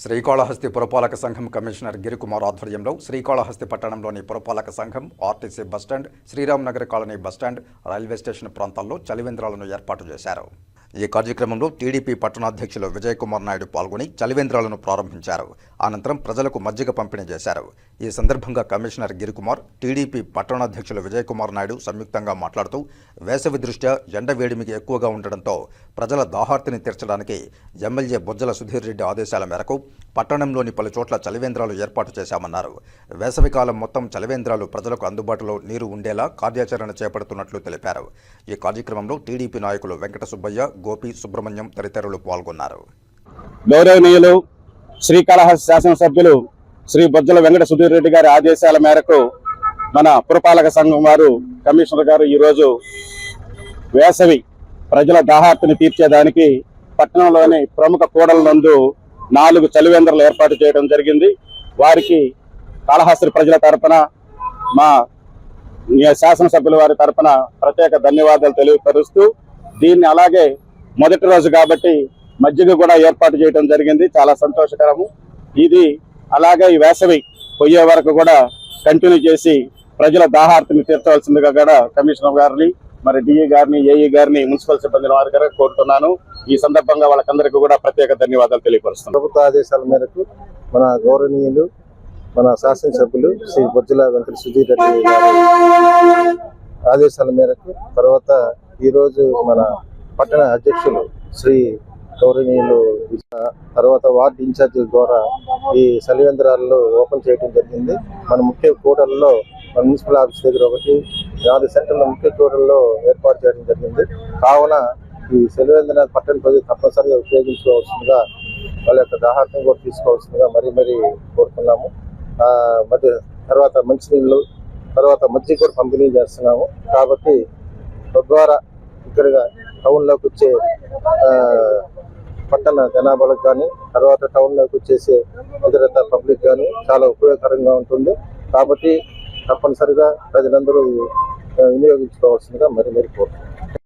శ్రీకాళహస్తి పురపాలక సంఘం కమిషనర్ గిరికుమార్ ఆధ్వర్యంలో శ్రీకాళహస్తి పట్టణంలోని పురపాలక సంఘం RTC bus stand Sriram Nagar colony bus stand railway station ప్రాంతాల్లో చలివేంద్రాలను ఏర్పాటు చేశారు. ఈ కార్యక్రమంలో టీడీపీ పట్టణాధ్యక్షులు విజయ్ కుమార్ నాయుడు పాల్గొని చలివేంద్రాలను ప్రారంభించారు. అనంతరం ప్రజలకు మజ్జిగ పంపిణీ చేశారు. ఈ సందర్భంగా కమిషనర్ గిరికుమార్ టీడీపీ పట్టణాధ్యక్షులు విజయ్ కుమార్ నాయుడు సంయుక్తంగా మాట్లాడుతూ వేసవి దృష్ట్యా ఎండ వేడిమికి ఎక్కువగా ఉండడంతో ప్రజల దాహార్తిని తీర్చడానికి ఎమ్మెల్యే బొజ్జల సుధీర్ రెడ్డి ఆదేశాల మేరకు పట్టణంలోని పలు చోట్ల చలివేంద్రాలు ఏర్పాటు చేశామన్నారు. వేసవికాలం మొత్తం చలివేంద్రాలు ప్రజలకు అందుబాటులో నీరు ఉండేలా కార్యాచరణ చేపడుతున్నట్లు తెలిపారు. ఈ కార్యక్రమంలో టీడీపీ నాయకులు వెంకట సుబ్బయ్య గోపి సుబ్రహ్మణ్యం తదితరులు పాల్గొన్నారు. గౌరవనీయులు శ్రీకాళహస్తి శాసనసభ్యులు శ్రీ బొజ్జల వెంకట సుధీర్ రెడ్డి గారి ఆదేశాల మేరకు మన పురపాలక సంఘం వారు కమిషనర్ గారు ఈరోజు వేసవి ప్రజల దాహార్తిని తీర్చేదానికి పట్టణంలోని ప్రముఖ కూడల నందు నాలుగు చలివేంద్రలు ఏర్పాటు చేయడం జరిగింది. వారికి కాళహస్తి ప్రజల తరపున మా శాసనసభ్యుల వారి తరపున ప్రత్యేక ధన్యవాదాలు తెలియపరుస్తూ దీన్ని అలాగే మొదటి రోజు కాబట్టి మజ్జిగ కూడా ఏర్పాటు చేయడం జరిగింది. చాలా సంతోషకరము. ఇది అలాగే ఈ వేసవి పోయే వరకు కూడా కంటిన్యూ చేసి ప్రజల దాహార్తిని తీర్చవలసిందిగా కూడా కమిషనర్ గారిని మరి డిఈ గారిని ఏఈ గారిని మున్సిపల్ సిబ్బంది వారి గారు కోరుతున్నాను. ఈ సందర్భంగా వాళ్ళకందరికీ కూడా ప్రత్యేక ధన్యవాదాలు తెలియపరుస్తున్నాను. ప్రభుత్వ ఆదేశాల మేరకు మన గౌరవనీయులు మన శాసనసభ్యులు శ్రీ బొజ్జల వెంకట సుధీర్ రెడ్డి గారి ఆదేశాల మేరకు తర్వాత ఈరోజు మన పట్టణ అధ్యక్షులు శ్రీ గౌరవనీయులు తర్వాత వార్డు ఇన్ఛార్జీల ద్వారా ఈ సలివేంద్రాల్లో ఓపెన్ చేయడం జరిగింది. మన ముఖ్య కూటల్లో మన మున్సిపల్ ఆఫీస్ దగ్గర ఒకటి నాలుగు సెంటర్ల ముఖ్య కూటల్లో ఏర్పాటు చేయడం జరిగింది. కావున ఈ సెలవేంద్రనాథ్ పట్టణ ప్రజలు తప్పనిసరిగా ఉపయోగించుకోవాల్సిందిగా వాళ్ళ యొక్క దాహార్థం కూడా తీసుకోవాల్సిందిగా మరీ మరీ కోరుతున్నాము మధ్య తర్వాత మంచినీళ్ళు తర్వాత మజ్జిగ కూడా పంపిణీ చేస్తున్నాము. కాబట్టి తద్వారా ఇక్కడగా టౌన్లోకి వచ్చే పట్టణ జనాభాలకు కానీ తర్వాత టౌన్లోకి వచ్చేసే ఇతరత పబ్లిక్ కానీ చాలా ఉపయోగకరంగా ఉంటుంది. కాబట్టి తప్పనిసరిగా ప్రజలందరూ వినియోగించుకోవాల్సిందిగా మరి మరి కోరుతున్నాం